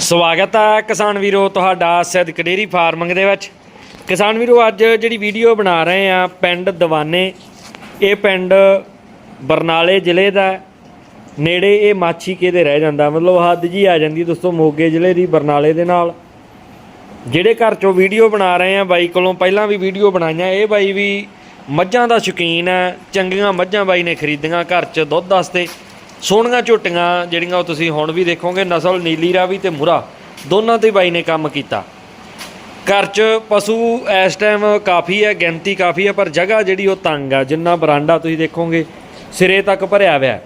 ਸਵਾਗਤ ਹੈ ਕਿਸਾਨ ਵੀਰੋ ਤੁਹਾਡਾ ਸਿੱਧਕ ਡੇਰੀ ਫਾਰਮਿੰਗ ਦੇ ਵਿੱਚ। ਕਿਸਾਨ ਵੀਰੋ, ਅੱਜ ਜਿਹੜੀ ਵੀਡੀਓ ਬਣਾ ਰਹੇ ਆ ਪਿੰਡ ਦਵਾਨੇ, ਇਹ ਪਿੰਡ ਬਰਨਾਲੇ ਜ਼ਿਲ੍ਹੇ ਦਾ ਨੇੜੇ ਇਹ ਮਾਛੀ ਦੇ ਰਹਿ ਜਾਂਦਾ? ਮਤਲਬ ਹੱਦ ਜੀ ਆ ਜਾਂਦੀ ਦੋਸਤੋ ਮੋਗੇ ਜ਼ਿਲ੍ਹੇ ਦੀ, ਬਰਨਾਲੇ ਦੇ ਨਾਲ। ਜਿਹੜੇ ਘਰ ਚੋਂ ਵੀਡੀਓ ਬਣਾ ਰਹੇ ਆ ਬਾਈ ਕੋਲੋਂ ਪਹਿਲਾਂ ਵੀ ਵੀਡੀਓ ਬਣਾਈਆਂ, ਇਹ ਬਾਈ ਵੀ ਮੱਝਾਂ ਦਾ ਸ਼ੌਕੀਨ ਹੈ। ਚੰਗੀਆਂ ਮੱਝਾਂ ਬਾਈ ਨੇ ਖਰੀਦੀਆਂ ਘਰ ਚ ਦੁੱਧ ਵਾਸਤੇ। ਸੋਹਣੀਆਂ ਝੋਟੀਆਂ ਜਿਹੜੀਆਂ ਉਹ ਤੁਸੀਂ ਹੁਣ ਵੀ ਦੇਖੋਗੇ, ਨਸਲ ਨੀਲੀ ਰਾਵੀ ਤੇ ਮੁਰਾ, ਦੋਨਾਂ ਤੇ ਬਾਈ ਨੇ ਕੰਮ ਕੀਤਾ ਘਰ 'ਚ ਪਸ਼ੂ ਇਸ ਟਾਈਮ ਕਾਫੀ ਹੈ, ਗਿਣਤੀ ਕਾਫੀ ਹੈ, ਪਰ ਜਗ੍ਹਾ ਜਿਹੜੀ ਉਹ ਤੰਗ ਆ, ਜਿੰਨਾ ਬਰਾਂਡਾ ਤੁਸੀਂ ਦੇਖੋਗੇ, ਸਿਰੇ ਤੱਕ ਭਰਿਆ ਹੋਇਆ ਹੈ।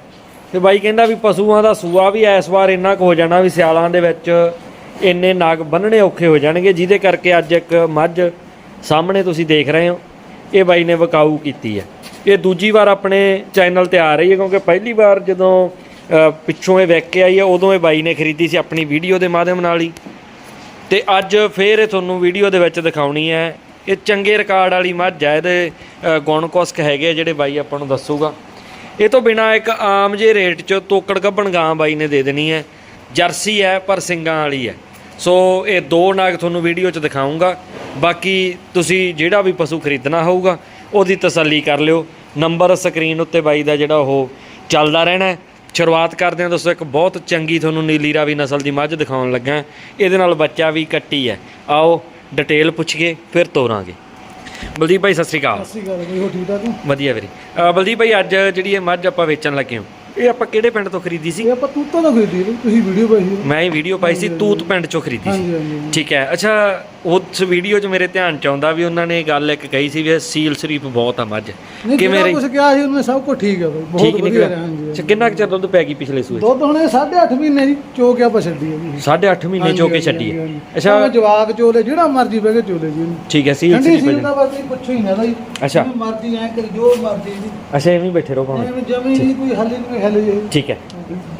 ਤੇ ਬਾਈ ਕਹਿੰਦਾ ਵੀ ਪਸ਼ੂਆਂ ਦਾ ਸੂਆ ਵੀ ਇਸ ਵਾਰ ਇੰਨਾ ਕੁ ਹੋ ਜਾਣਾ ਵੀ ਸਿਆਲਾਂ ਦੇ ਵਿੱਚ ਇੰਨੇ ਨਾਗ ਬੰਨਣੇ ਔਖੇ ਹੋ ਜਾਣਗੇ, ਜਿਹਦੇ ਕਰਕੇ ਅੱਜ ਇੱਕ ਮੱਝ ਸਾਹਮਣੇ ਤੁਸੀਂ ਦੇਖ ਰਹੇ ਹੋ, ਇਹ ਬਾਈ ਨੇ ਵਕਾਊ ਕੀਤੀ ਹੈ ਇਹ ਦੂਜੀ ਵਾਰ ਆਪਣੇ ਚੈਨਲ ਤੇ ਆ ਰਹੀ ਹੈ ਕਿਉਂਕਿ ਪਹਿਲੀ ਵਾਰ ਜਦੋਂ ਪਿੱਛੋਂ ਇਹ ਵਿਕ ਕੇ ਆਈ ਹੈ ਉਦੋਂ ਇਹ ਬਾਈ ਨੇ ਖਰੀਦੀ ਸੀ ਆਪਣੀ ਵੀਡੀਓ ਦੇ ਮਾਧਿਅਮ ਨਾਲ ਹੀ। ਤੇ ਅੱਜ ਫੇਰ ਇਹ ਤੁਹਾਨੂੰ ਵੀਡੀਓ ਦੇ ਵਿੱਚ ਦਿਖਾਉਣੀ ਹੈ। ਇਹ ਚੰਗੇ ਰਿਕਾਰਡ ਵਾਲੀ ਮੱਝ ਹੈ ਇਹਦੇ ਅ, ਗੁਣ ਕੁਸਕ ਹੈਗੇ ਆ ਜਿਹੜੇ ਬਾਈ ਆਪਾਂ ਨੂੰ ਦੱਸੂਗਾ। ਇਹ ਤੋਂ ਬਿਨਾ ਇੱਕ ਆਮ ਜੇ ਰੇਟ 'ਚ ਤੋਕੜ ਗੱਭਣ ਗਾਂ ਬਾਈ ਨੇ ਦੇ ਦੇਣੀ ਹੈ। ਜਰਸੀ ਹੈ ਪਰ ਸਿੰਘਾਂ ਵਾਲੀ ਹੈ। ਸੋ ਇਹ ਦੋ ਨਾਗ ਤੁਹਾਨੂੰ ਵੀਡੀਓ 'ਚ ਦਿਖਾਉਂਗਾ ਬਾਕੀ ਤੁਸੀਂ ਜਿਹੜਾ ਵੀ ਪਸ਼ੂ ਖਰੀਦਣਾ ਹੋਊਗਾ ਉਹਦੀ ਤਸੱਲੀ ਕਰ ਲਿਓ। ਨੰਬਰ ਸਕਰੀਨ ਉੱਤੇ ਬਾਈ ਦਾ ਜਿਹੜਾ ਉਹ ਚੱਲਦਾ ਰਹਿਣਾ ਸ਼ੁਰੂਆਤ ਕਰਦੇ ਹਾਂ। ਦੋਸਤੋ ਇੱਕ ਬਹੁਤ ਚੰਗੀ ਤੁਹਾਨੂੰ ਨੀਲੀ ਰਾਵੀ ਨਸਲ ਦੀ ਮੱਝ ਦਿਖਾਉਣ ਲੱਗਾ ਇਹਦੇ ਨਾਲ ਬੱਚਾ ਵੀ ਕੱਟੀ ਹੈ। ਆਓ ਡਿਟੇਲ ਪੁੱਛੀਏ ਫਿਰ ਤੋਰਾਂਗੇ। ਬਲਦੀਪ ਭਾਈ ਸਤਿ ਸ੍ਰੀ ਅਕਾਲ। ਸਸੀ ਗੱਲ ਬਈ ਹੋ ਠੀਕ ਠਾਕ ਹੋ? ਵਧੀਆ ਵੀਰੇ। ਬਲਦੀਪ ਭਾਈ ਅੱਜ ਜਿਹੜੀ ਇਹ ਮੱਝ ਆਪਾਂ ਵੇਚਣ ਲੱਗੇ ਹਾਂ ਇਹ ਆਪਾਂ ਕਿਹੜੇ ਪਿੰਡ ਤੋਂ ਖਰੀਦੀ ਸੀ? ਇਹ ਆਪਾਂ ਤੂਤਾਂ ਦਾ ਖਰੀਦੀ ਬਈ ਤੁਸੀਂ ਵੀਡੀਓ ਪਾਈ ਸੀ। ਮੈਂ ਇਹ ਵੀਡੀਓ ਪਾਈ ਸੀ ਤੂਤ ਪਿੰਡ ਚੋਂ ਖਰੀਦੀ ਸੀ। ਹਾਂਜੀ ਹਾਂਜੀ ਹਾਂਜੀ। ਠੀਕ ਹੈ। ਅੱਛਾ ਉਸ ਵੀਡੀਓ 'ਚ ਮੇਰੇ ਧਿਆਨ 'ਚ ਆਉਂਦਾ ਵੀ ਉਹਨਾਂ ਨੇ ਇਹ ਗੱਲ ਇੱਕ ਕਹੀ ਸੀ ਵੀ ਇਹ ਸੀਲ ਸ਼ਰੀਫ ਬਹੁਤ ਆ ਮੱਝ। ਨਹੀਂ ਕਿਵੇਂ ਰਹੀ? ਕੁਝ ਕਿਹਾ ਸੀ ਉਹਨੇ ਸਭ ਕੁਝ ਠੀਕ ਹੈ ਬਈ ਬਹੁਤ ਠੀਕ ਵਧੀਆ ਰਿਹਾ ਹਾਂਜੀ ਅੱਛਾ ਕਿੰਨਾ ਕੁ ਚਿਰ ਦੁੱਧ ਪੈ ਗਈ ਪਿਛਲੇ ਸੂਏ 'ਚ? ਦੁੱਧ ਹੁਣ ਇਹ 8.5 ਮਹੀਨੇ ਦੀ ਚੋ ਕੇ ਆਪਾਂ ਛੱਡੀ ਹੈ ਜੀ। ਸਾਢੇ ਅੱਠ ਮਹੀਨੇ ਚੋ ਕੇ ਛੱਡੀ ਹੈ ਅੱਛਾ। ਜਵਾਕ ਚੋਲੇ ਜਿਹੜਾ ਮਰਜ਼ੀ ਬਹਿ ਕੇ ਚੋਲੇ ਜੀ। ਠੀਕ ਹੈ ਸੀਲ ਠੰਡੀ ਸ਼ਰੀਫ ਸੀ ਬਸ ਇਹ ਪੁੱਛੋ ਹੀ ਨਾ ਦਾ ਜੀ ਅੱਛਾ। ਮਰਜ਼ੀ ਐ ਕਰ ਜੋ ਮਰਜ਼ੀ ਜੀ। ਅੱਛਾ ਐਵੇਂ ਹੀ ਬੈਠੇ ਰਹੋ ਭਾਵੇਂ। ਐਵੇਂ ਜਮੀ ਨਹੀਂ ਕੋਈ ਹੱਲ ਨਹੀਂ ਕੋਈ ਹੱਲ ਜੀ। ਠੀਕ ਹੈ।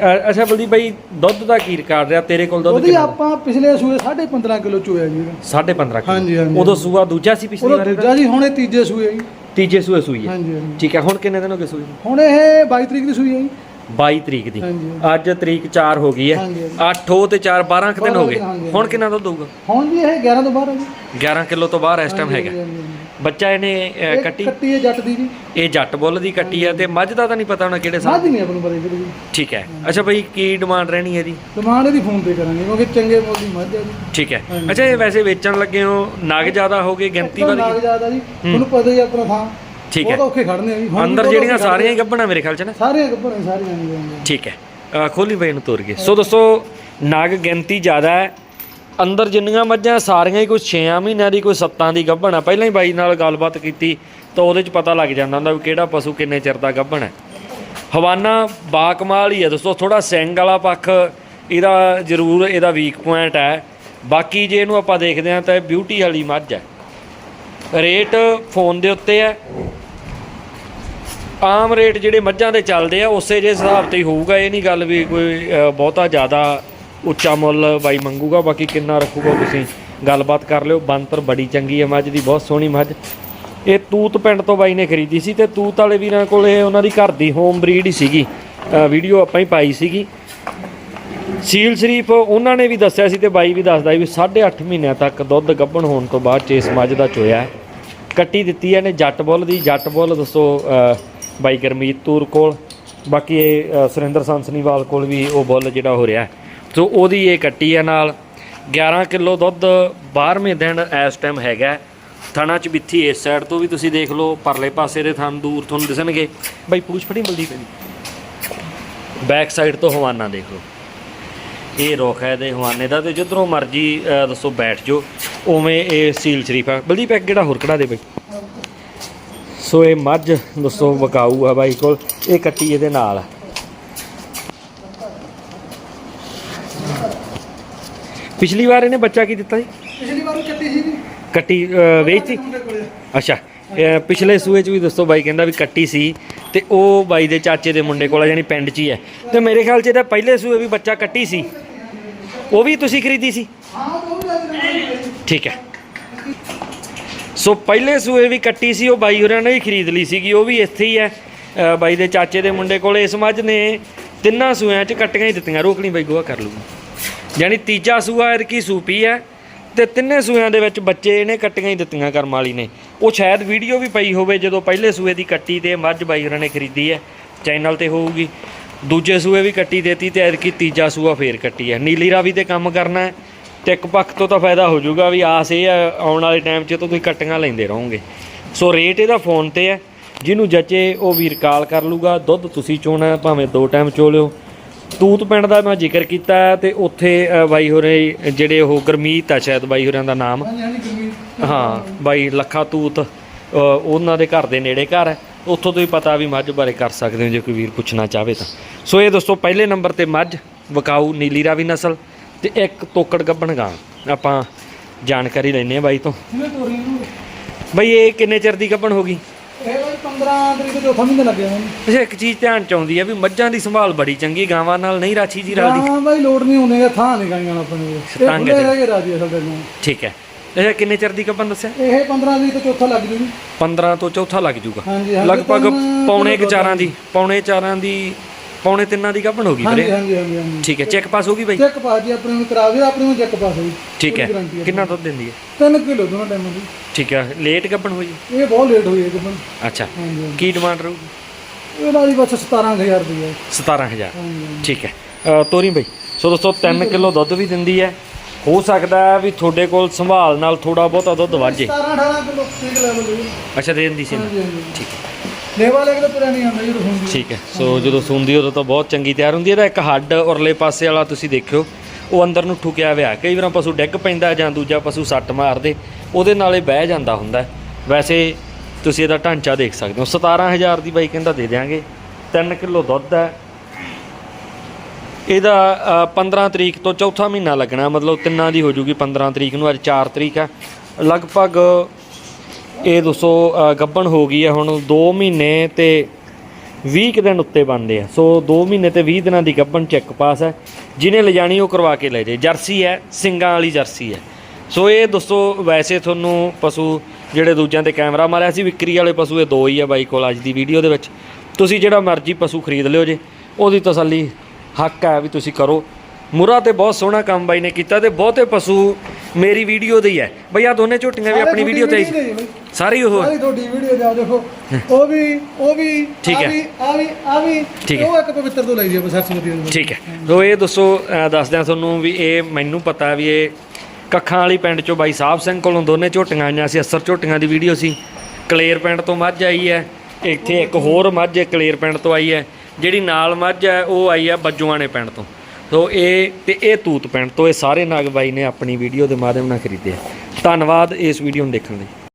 ਅ, ਅੱਛਾ ਬਲਦੀਪ ਭਾਈ ਦੁੱਧ ਦਾ ਕੀ ਰਿਕਾਰਡ ਰਿਹਾ? ਤੇਰੇ ਕੋਲ ਦੁੱਧ ਉਹਦੀ ਕਿੰਨਾ? ਆਪਾਂ ਪਿਛਲੇ ਸੂਏ 15.5 ਕਿਲੋ ਚੋਇਆ ਜੀ ਇਹਦਾ। ਸਾਢੇ 15 ਕਿਲੋ। ਹਾਂਜੀ, ਹਾਂਜੀ। ਉਦੋਂ ਸੂਆ ਦੂਜਾ ਸੀ ਪਿਛਲੀ ਉਹਦਾ ਵਾਰ ਇਹਦਾ? ਦੂਜਾ ਜੀ ਹੁਣ ਇਹ ਤੀਜੇ ਸੂਏ ਜੀ। ਤੀਜੇ ਸੂਏ ਸੂਈ ਹੈ। ਹਾਂਜੀ ਹਾਂਜੀ। ਠੀਕ ਹੈ ਹੁਣ ਕਿੰਨੇ ਦਿਨ ਹੋ ਗਏ ਸੂਈ ਨੂੰ? ਹੁਣ ਇਹ 22 ਤਰੀਕ ਦੀ ਸੂਈ ਹੈ ਜੀ। 22 ਤਰੀਕ ਦੀ। ਹਾਂਜੀ। ਅੱਜ ਤਰੀਕ 4 ਹੋ ਗਈ ਹੈ। ਹਾਂਜੀ, 8 ਹੋ ਤੇ 4 12 ਕੁ ਦਿਨ ਹੋ ਗਏ। ਹਾਂਜੀ, ਹੁਣ ਕਿੰਨਾ ਦੁੱਧ ਹੋਊਗਾ? ਹੁਣ ਵੀ ਇਹ 11 ਤੋਂ ਬਾਹਰ ਹੈ ਜੀ। 11 ਕਿਲੋ ਤੋਂ ਬਾਹਰ ਇਸ ਟਾਈਮ ਹੈਗਾ ਹਾਂਜੀ, ਹਾਂਜੀ, ਹਾਂਜੀ। ਬੱਚਾ ਇਹਨੇ ਇਹ ਕੱਟੀ? ਕੱਟੀ ਹੈ ਜੱਟ ਦੀ ਜੀ। ਇਹ ਜੱਟ ਬੁੱਲ ਦੀ ਕੱਟੀ ਹੈ ਤੇ ਮੱਝ ਦਾ ਤਾਂ ਨਹੀਂ ਪਤਾ ਹੋਣਾ ਕਿਹੜੇ ਸਾਲ ਮੱਝ ਨਹੀਂ ਆਪਾਂ ਨੂੰ ਪਤਾ ਜੀ ਠੀਕ ਹੈ। ਅੱਛਾ ਭਾਈ ਕੀ ਡਿਮਾਂਡ ਰਹਿਣੀ ਹੈ ਇਹਦੀ? ਡਿਮਾਂਡ ਇਹਦੀ ਫੋਨ ਤੇ ਕਰਾਂਗੇ ਕਿਉਂਕਿ ਚੰਗੇ ਮੁੱਲ ਦੀ ਮੱਝ ਹੈ ਜੀ। ਠੀਕ ਹੈ। ਹਾਂਜੀ। ਅੱਛਾ ਇਹ ਵੈਸੇ ਵੇਚਣ ਲੱਗੇ ਹੋ ਨਗ ਜ਼ਿਆਦਾ ਹੋ ਗਏ ਗਿਣਤੀ ਵਧ ਲੱਗ ਗਈ ਜਾਂਦਾ ਜੀ। ਤੁਹਾਨੂੰ ਪਤਾ ਹੀ ਆ ਆਪਣਾ ਥਾਂ। ਠੀਕ ਹੈ। ਬਹੁਤ ਔਖੇ ਖੜਨੇ ਆ ਜੀ। ਹੁਣ ਅੰਦਰ ਬਹੁਤ ਜਿਹੜੀਆਂ ਔਖੇ ਸਾਰੀਆਂ ਹੀ ਗੱਭਣਾ ਮੇਰੇ ਖਿਆਲ ਚ ਨਾ। ਸਾਰੀਆਂ ਗੱਭਣੇ ਸਾਰੀਆਂ ਨਹੀਂ ਜਾਂਦੀਆਂ ਠੀਕ ਹੈ। ਅ, ਖੋਲੀ ਬਈ ਨੂੰ ਤੋਰ ਗਏ ਸੋ ਦੋਸਤੋ ਨਗ ਗਿਣਤੀ ਜ਼ਿਆਦਾ ਹੈ। ਅੰਦਰ ਜਿੰਨੀਆਂ ਮੱਝਾਂ, ਸਾਰੀਆਂ ਹੀ ਕੋਈ 6 ਮਹੀਨਿਆਂ ਦੀ, ਕੋਈ 7 ਦੀ ਗੱਭਣ ਆ। ਪਹਿਲਾਂ ਹੀ ਬਾਈ ਨਾਲ ਗੱਲਬਾਤ ਕੀਤੀ ਤਾਂ ਉਹਦੇ 'ਚ ਪਤਾ ਲੱਗ ਜਾਂਦਾ ਹੁੰਦਾ ਵੀ ਕਿਹੜਾ ਪਸ਼ੂ ਕਿੰਨੇ ਚਿਰ ਦਾ ਗੱਭਣ ਹੈ। ਹਵਾਨਾ ਬਾਕਮਾਲ ਹੀ ਹੈ ਦੋਸਤੋ ਥੋੜਾ ਸਿੰਗ ਵਾਲਾ ਪੱਖ ਇਹਦਾ ਜ਼ਰੂਰ ਇਹਦਾ ਵੀਕ ਪੁਆਇੰਟ ਹੈ। ਬਾਕੀ ਜੇ ਇਹਨੂੰ ਆਪਾਂ ਦੇਖਦੇ ਹਾਂ ਤਾਂ ਇਹ ਬਿਊਟੀ ਵਾਲੀ ਮੱਝ ਹੈ। ਰੇਟ ਫੋਨ ਦੇ ਉੱਤੇ ਹੈ। ਆਮ ਰੇਟ ਜਿਹੜੇ ਮੱਝਾਂ ਦੇ ਚੱਲਦੇ ਆ, ਉਸੇ ਜੇ ਹਿਸਾਬ ਤੇ ਹੀ ਹੋਊਗਾ। ਇਹ ਨਹੀਂ ਗੱਲ ਵੀ ਕੋਈ ਬਹੁਤਾ ਜ਼ਿਆਦਾ ਉੱਚਾ ਮੁੱਲ ਬਾਈ ਮੰਗੂਗਾ, ਬਾਕੀ ਕਿੰਨਾ ਰੱਖੂਗਾ ਤੁਸੀਂ ਗੱਲਬਾਤ ਕਰ ਲਿਓ। ਬੰਤਰ ਬੜੀ ਚੰਗੀ ਹੈ ਮੱਝ ਦੀ, ਬਹੁਤ ਸੋਹਣੀ ਮੱਝ। ਇਹ ਤੂਤ ਪਿੰਡ ਤੋਂ ਬਾਈ ਨੇ ਖਰੀਦੀ ਸੀ ਤੇ ਤੂਤ ਵਾਲੇ ਵੀਰਾਂ ਕੋਲ ਇਹ ਉਹਨਾਂ ਦੀ ਘਰ ਦੀ ਹੋਮ ਬਰੀਡ ਹੀ ਸੀਗੀ। ਵੀਡੀਓ ਆਪਾਂ ਹੀ ਪਾਈ ਸੀਗੀ। ਸੀਲ ਸ਼ਰੀਫ ਉਹਨਾਂ ਨੇ ਵੀ ਦੱਸਿਆ ਸੀ ਤੇ ਬਾਈ ਵੀ ਦੱਸਦਾ ਸੀ ਵੀ 8.5 ਮਹੀਨਿਆਂ ਤੱਕ ਦੁੱਧ ਗੱਭਣ ਹੋਣ ਤੋਂ ਬਾਅਦ ਚ ਇਸ ਮੱਝ ਦਾ ਚੋਇਆ ਕੱਟੀ ਦਿੱਤੀ ਇਹਨੇ ਜੱਟ ਬੁੱਲ ਦੀ। ਜੱਟ ਬੁੱਲ ਦੱਸੋ ਬਾਈ ਗਰਮੀਤ ਤੂਰ ਕੋਲ। ਬਾਕੀ ਇਹ ਸੁਰਿੰਦਰ ਸੰਸਨੀਵਾਲ ਕੋਲ ਵੀ ਉਹ ਬੁੱਲ ਜਿਹੜਾ ਹੋ ਰਿਹਾ ਹੈ। ਸੋ ਉਹਦੀ ਇਹ ਕੱਟੀ ਹੈ ਨਾਲ। 11 ਕਿਲੋ ਦੁੱਧ 12ਵੇਂ ਦਿਨ ਇਸ ਟਾਈਮ ਹੈਗਾ। ਥਣਾ ਚ ਬਿੱਥੀ ਇਸ ਸਾਈਡ ਤੋਂ ਵੀ ਤੁਸੀਂ ਦੇਖ ਲਓ ਪਰਲੇ ਪਾਸੇ ਦੇ ਥਣ ਦੂਰ ਤੁਹਾਨੂੰ ਦਿਸਣਗੇ। ਬਾਈ ਪੂਛ ਫੜੀ ਬਲਦੀ ਪਈ ਬੈਕ ਸਾਈਡ ਤੋਂ ਹਵਾਨਾ ਦੇਖ ਲਓ। ਇਹ ਰੁੱਖ ਹੈ ਇਹਦੇ ਹਵਾਨੇ ਦਾ ਤੇ ਜਿੱਧਰੋਂ ਮਰਜ਼ੀ ਦੱਸੋ ਬੈਠ ਜਾਓ। ਉਵੇਂ ਇਹ ਸੀਲ ਸ਼ਰੀਫ ਆ। ਬਲਦੀਪ ਇੱਕ ਜਿਹੜਾ ਹੋਰ ਕਢਾ ਦੇ ਬਈ। ਸੋ ਇਹ ਮੱਝ ਦੱਸੋ ਵਕਾਊ ਆ ਬਾਈ ਕੋਲ। ਇਹ ਕੱਟੀ ਇਹਦੇ ਨਾਲ ਪਿਛਲੀ ਵਾਰ ਇਹਨੇ ਬੱਚਾ ਕੀ ਦਿੱਤਾ ਸੀ? ਪਿਛਲੀ ਵਾਰ ਕੱਟੀ ਸੀ ਜੀ। ਕੱਟੀ ਵੇਚਤੀ ਮੁੰਡੇ ਕੋਲੇ। ਅੱਛਾ ਇਹ ਪਿਛਲੇ ਸੂਏ ਚ ਵੀ ਦੋਸਤੋ ਬਾਈ ਕਹਿੰਦਾ ਵੀ ਕੱਟੀ ਸੀ ਤੇ ਉਹ ਬਾਈ ਦੇ ਚਾਚੇ ਦੇ ਮੁੰਡੇ ਕੋਲ ਆ ਜਾਨੀ ਪਿੰਡ 'ਚ ਹੀ ਹੈ। ਤੇ ਮੇਰੇ ਖਿਆਲ 'ਚ ਇਹਦਾ ਪਹਿਲੇ ਸੂਏ ਵੀ ਬੱਚਾ ਕੱਟੀ ਸੀ। ਉਹ ਵੀ ਤੁਸੀਂ ਖਰੀਦੀ ਸੀ? ਹਾਂ ਉਹ ਵੀ ਅੱਜ ਨਾਲ ਠੀਕ ਹੈ। ਸੋ ਪਹਿਲੇ ਸੂਏ ਵੀ ਕੱਟੀ ਸੀ ਉਹ ਬਾਈ ਹੋਰਾਂ ਨੇ ਹੀ ਖਰੀਦ ਲਈ ਸੀਗੀ ਉਹ ਵੀ ਇੱਥੇ ਹੀ ਹੈ। ਅ, ਬਾਈ ਦੇ ਚਾਚੇ ਦੇ ਮੁੰਡੇ ਕੋਲ ਇਸ ਮੱਝ ਨੇ ਤਿੰਨਾਂ ਸੂਇਆਂ 'ਚ ਕੱਟੀਆਂ ਹੀ ਦਿੱਤੀਆਂ। ਰੋਕਣੀ ਬਾਈ ਗੋਆ ਕਰ ਲੂਗਾ ਯਾਨੀ ਤੀਜਾ ਸੂਆ ਐਤਕੀ ਸੂਪੀ ਹੈ ਤੇ ਤਿੰਨੇ ਸੂਆਂ ਦੇ ਵਿੱਚ ਬੱਚੇ ਇਹਨੇ ਕੱਟੀਆਂ ਹੀ ਦਿੱਤੀਆਂ ਕਰਮ ਵਾਲੀ ਨੇ। ਉਹ ਸ਼ਾਇਦ ਵੀਡੀਓ ਵੀ ਪਈ ਹੋਵੇ ਜਦੋਂ ਪਹਿਲੇ ਸੂਏ ਦੀ ਕੱਟੀ ਤੇ ਮੱਝ ਬਾਈ ਉਹਨਾਂ ਨੇ ਖਰੀਦੀ ਹੈ, ਚੈਨਲ ਤੇ ਹੋਊਗੀ। ਦੂਜੇ ਸੂਏ ਵੀ ਕੱਟੀ ਦੇਤੀ ਤੇ ਐਤਕੀ ਤੀਜਾ ਸੂਆ ਫੇਰ ਕੱਟੀ ਹੈ। ਨੀਲੀ ਰਾਵੀ ਤੇ ਕੰਮ ਕਰਨਾ ਹੈ, ਤੇ ਇੱਕ ਪੱਖ ਤੋਂ ਤਾਂ ਫਾਇਦਾ ਹੋ ਜਾਊਗਾ ਵੀ ਆਸ ਇਹ ਹੈ, ਆਉਣ ਵਾਲੇ ਟਾਈਮ 'ਚ ਤਾਂ ਤੁਸੀਂ ਕੱਟੀਆਂ ਲੈਂਦੇ ਰਹੋਗੇ। ਸੋ ਰੇਟ ਇਹਦਾ ਫੋਨ ਤੇ ਹੈ, ਜਿਹਨੂੰ ਜੱਚੇ ਉਹ ਵੀਰ ਕਾਲ ਕਰ ਲੂਗਾ ਦੁੱਧ ਤੁਸੀਂ ਚੋਣਾ ਭਾਵੇਂ ਦੋ ਟਾਈਮ ਚੋ ਲਿਓ। ਤੂਤ ਪਿੰਡ ਦਾ ਮੈਂ ਜ਼ਿਕਰ ਕੀਤਾ ਤੇ ਉੱਥੇ ਬਾਈ ਹੋਰੇ ਜਿਹੜੇ ਉਹ ਗਰਮੀਤ ਆ ਸ਼ਾਇਦ ਬਾਈ ਹੋਰਾਂ ਦਾ ਨਾਮ। ਹਾਂ ਬਾਈ ਲੱਖਾ ਤੂਤ ਉਹਨਾਂ ਦੇ ਘਰ ਦੇ ਨੇੜੇ ਘਰ ਹੈ। ਉੱਥੋਂ ਤੋਂ ਹੀ ਪਤਾ ਵੀ ਮੱਝ ਬਾਰੇ ਕਰ ਸਕਦੇ ਹੋ ਜੇ ਕੋਈ ਵੀਰ ਪੁੱਛਣਾ ਚਾਹਵੇ ਤਾਂ। ਸੋ ਇਹ ਦੋਸਤੋ ਪਹਿਲੇ ਨੰਬਰ ਤੇ ਮੱਝ ਵਕਾਊ ਨੀਲੀ ਰਾਵੀ ਨਸਲ ਤੇ ਇੱਕ ਤੋਕੜ ਗੱਬਣ ਗਾਂ। ਆਪਾਂ ਜਾਣਕਾਰੀ ਲੈਣੇ ਆ ਬਾਈ ਤੋਂ। ਬਾਈ ਇਹ ਕਿੰਨੇ ਚਿਰ ਦੀ ਗੱਬਣ ਹੋ ਗਈ? ਇਹ ਬਾਈ 15 ਤਰੀਕ ਤੋਂ ਚੌਥਾ ਮਹੀਨਾ ਲੱਗਿਆ ਮੈਨੂੰ ਅੱਛਾ ਇੱਕ ਚੀਜ਼ ਧਿਆਨ ਚ ਆਉਂਦੀ ਹੈ ਵੀ ਮੱਝਾਂ ਦੀ ਸੰਭਾਲ ਬੜੀ ਚੰਗੀ ਗਾਵਾਂ ਨਾਲ ਨਹੀਂ ਰਾਛੀ ਜੀ ਰਲਦੀ ਹਾਂ ਬਾਈ ਲੋਡ ਨਹੀਂ ਹੁੰਦੇ ਥਾਂ ਨਹੀਂ ਗਾਈਆਂ ਆਪਣੇ। ਇਹ ਤੰਗ ਹੈ। ਰਾਜੀ ਅਸਲ ਨੂੰ ਠੀਕ ਹੈ। ਅੱਛਾ ਕਿੰਨੇ ਚਿਰ ਦੀ ਗੱਬਣ ਦੱਸਿਆ? ਇਹ 15 ਤਰੀਕ ਤੋਂ ਚੌਥਾ ਲੱਗ ਜੂਗੀ। 15 ਤੋਂ ਚੌਥਾ ਲੱਗ ਜੂਗਾ। ਹਾਂਜੀ ਹਾਂਜੀ ਲਗਭਗ ਤਿੰਨ ਪੌਣੇ ਕੁ ਕਿਲੋ ਚਾਰਾਂ ਦੀ। ਪੌਣੇ ਚਾਰਾਂ ਦੀ ਪੌਣੇ ਤਿੰਨਾਂ ਦੀ ਗੱਭਣ ਹੋ ਗਈ ਹਾਂਜੀ ਵੀਰੇ। ਹਾਂਜੀ ਹਾਂਜੀ ਹਾਂਜੀ ਠੀਕ ਹੈ ਚੈੱਕ ਪਾਸ ਹੋ ਗਈ ਬਾਈ? ਚੈੱਕ ਪਾ ਜੀ ਆਪਣੇ ਨੂੰ ਕਰਾ ਦਿਓ ਆਪਣੇ ਨੂੰ ਚੈੱਕ ਪਾਸ ਹੋਈ ਠੀਕ ਹੈ। ਕਿੰਨਾ ਦੁੱਧ ਦਿੰਦੀ ਹੈ? 3 ਕਿਲੋ ਦੋਨਾਂ ਟਾਈਮਾਂ ਦੀ। ਠੀਕ ਹੈ ਲੇਟ ਗੱਭਣ ਹੋਈ? ਇਹ ਬਹੁਤ ਲੇਟ ਹੋਈ ਹੈ ਜਬਨ ਅੱਛਾ ਹਾਂਜੀ। ਕੀ ਡਿਮਾਂਡ ਰਹੂਗੀ? ਇਹਦਾ ਜੀ ਬਸ 17000 ਰੁਪਏ ਹੈ। 17000 ਹਾਂਜੀ ਠੀਕ ਹੈ। ਅ, ਤੋਰੀ ਬਾਈ ਸੋ ਦੋਸਤੋ 3 ਕਿਲੋ ਦੁੱਧ ਵੀ ਦਿੰਦੀ ਹੈ। ਹੋ ਸਕਦਾ ਹੈ ਵੀ ਤੁਹਾਡੇ ਕੋਲ ਸੰਭਾਲ ਨਾਲ ਥੋੜਾ ਬਹੁਤਾ ਦੁੱਧ ਵਾਜੇ 17 18 ਕਿਲੋ ਠੀਕ ਲੈਵਲ ਦੇ ਅੱਛਾ ਦੇ ਦਿੰਦੀ ਸੀ। ਨਾ? ਹਾਂਜੀ ਹਾਂਜੀ। ਠੀਕ ਹੈ। ਲੈਵਲ ਇੱਕ ਤਾਂ ਤੁਰਿਆ ਨਹੀਂ ਆਉਂਦਾ ਜਦੋਂ ਹੁੰਦੀ ਠੀਕ ਹੈ ਸੋ ਜਦੋਂ ਸੁੰਦੀ ਉਦੋਂ ਤਾਂ ਬਹੁਤ ਚੰਗੀ ਤਿਆਰ ਹੁੰਦੀ ਹੈ ਇਹਦਾ ਇੱਕ ਹੱਡ ਉਰਲੇ ਪਾਸੇ ਵਾਲਾ ਤੁਸੀਂ ਦੇਖਿਓ ਉਹ ਅੰਦਰ ਨੂੰ ਠੁਕਿਆ ਹੋਇਆ। ਕਈ ਵਾਰ ਪਸ਼ੂ ਡਿੱਗ ਪੈਂਦਾ ਜਾਂ ਦੂਜਾ ਪਸ਼ੂ ਸੱਟ ਮਾਰਦੇ ਉਹਦੇ ਨਾਲੇ ਬਹਿ ਜਾਂਦਾ ਹੁੰਦਾ। ਵੈਸੇ ਤੁਸੀਂ ਇਹਦਾ ਢਾਂਚਾ ਦੇਖ ਸਕਦੇ ਹੋ। 17000 ਦੀ ਬਾਈ ਕਹਿੰਦਾ ਦੇ ਦਿਆਂਗੇ। 3 ਕਿਲੋ ਦੁੱਧ ਹੈ। ਇਹਦਾ ਅ, 15 ਤਰੀਕ ਤੋਂ ਚੌਥਾ ਮਹੀਨਾ ਲੱਗਣਾ। ਮਤਲਬ ਤਿੰਨਾਂ ਦੀ ਹੋ ਜੂਗੀ 15 ਤਰੀਕ ਨੂੰ। ਅੱਜ 4 ਤਰੀਕ ਹੈ। ਲਗਭਗ ਇਹ ਦੋਸਤੋ ਗੱਬਣ ਹੋ ਗਈ ਹੈ ਹੁਣ 2 ਮਹੀਨੇ ਤੇ 20 ਕੁ ਦਿਨ ਉੱਤੇ ਬਣਦੇ ਆ। ਸੋ 2 ਮਹੀਨੇ ਤੇ 20 ਦਿਨਾਂ ਦੀ ਗੱਭਣ ਚੈੱਕ ਪਾਸ ਹੈ। ਜਿਹਨੇ ਲਿਜਾਣੀ ਉਹ ਕਰਵਾ ਕੇ ਲੈ ਜੇ ਜਰਸੀ ਹੈ, ਸਿੰਗਾਂ ਵਾਲੀ ਜਰਸੀ ਹੈ। ਸੋ ਇਹ ਦੋਸਤੋ ਵੈਸੇ ਤੁਹਾਨੂੰ ਪਸ਼ੂ ਜਿਹੜੇ ਦੂਜਿਆਂ ਤੇ ਕੈਮਰਾ ਮਾਰਿਆ ਸੀ, ਵਿਕਰੀ ਵਾਲੇ ਪਸ਼ੂ ਇਹ ਦੋ ਹੀ ਆ ਬਾਈ ਕੋਲ ਅੱਜ ਦੀ ਵੀਡੀਓ ਦੇ ਵਿੱਚ। ਤੁਸੀਂ ਜਿਹੜਾ ਮਰਜ਼ੀ ਪਸ਼ੂ ਖਰੀਦ ਲਿਓ ਜੇ। ਉਹਦੀ ਤਸੱਲੀ ਹੱਕ ਹੈ ਵੀ ਤੁਸੀਂ ਕਰੋ। ਮੁਰਾ ਤੇ ਬਹੁਤ ਸੋਹਣਾ ਕੰਮ ਬਾਈ ਨੇ ਕੀਤਾ ਤੇ ਬਹੁਤੇ ਪਸ਼ੂ ਮੇਰੀ ਵੀਡੀਓ ਦੇ ਹੀ ਬਈ ਆ ਦੋਨੇ ਝੋਟੀਆਂ ਵੀ ਆਪਣੀ ਵੀਡੀਓ ਤੇ ਸਾਰੀ ਉਹ ਹੈ। ਸਾਰੀ ਤੁਹਾਡੀ ਵੀਡੀਓ ਜਾ ਦੇਖੋ। ਉਹ ਵੀ ਉਹ ਵੀ ਠੀਕ ਹੈ। ਵੀ ਆ ਵੀ ਆ ਵੀ ਠੀਕ ਹੈ। ਉਹ ਇੱਕ ਪਵਿੱਤਰ ਤੋਂ ਲਈ ਜੀ ਬਸ ਸਰਸਵਤੀ ਦੇ ਠੀਕ ਹੈ। ਸੋ ਇਹ ਦੱਸੋ ਅ, ਦੱਸਦਿਆਂ ਤੁਹਾਨੂੰ ਵੀ ਇਹ ਮੈਨੂੰ ਪਤਾ ਵੀ ਇਹ ਕੱਖਾਂ ਵਾਲੀ ਪਿੰਡ ਚੋਂ ਬਾਈ ਸਾਹਿਬ ਸਿੰਘ ਕੋਲੋਂ ਦੋਨੇ ਝੋਟੀਆਂ ਆਈਆਂ ਸੀ ਅਸਰ ਝੋਟੀਆਂ ਦੀ ਵੀਡੀਓ ਸੀ। ਕਲੇਰ ਪਿੰਡ ਤੋਂ ਮੱਝ ਆਈ ਹੈ। ਇੱਥੇ ਇੱਕ ਹੋਰ ਮੱਝ ਹੈ ਕਲੇਰ ਪਿੰਡ ਤੋਂ ਆਈ ਹੈ। ਜਿਹੜੀ ਨਾਲ ਮੱਝ ਹੈ ਉਹ ਆਈ ਹੈ ਬੱਜੂਆਣੇ ਪਿੰਡ ਤੋਂ। ਸੋ ਇਹ ਤੇ ਇਹ ਤੂਤ ਪਿੰਡ ਤੋਂ ਇਹ ਸਾਰੇ ਨਾਗ ਬਾਈ ਨੇ ਆਪਣੀ ਵੀਡੀਓ ਦੇ ਮਾਧਿਅਮ ਨਾਲ ਖਰੀਦੇ ਧੰਨਵਾਦ ਇਸ ਵੀਡੀਓ ਨੂੰ ਦੇਖਣ ਲਈ।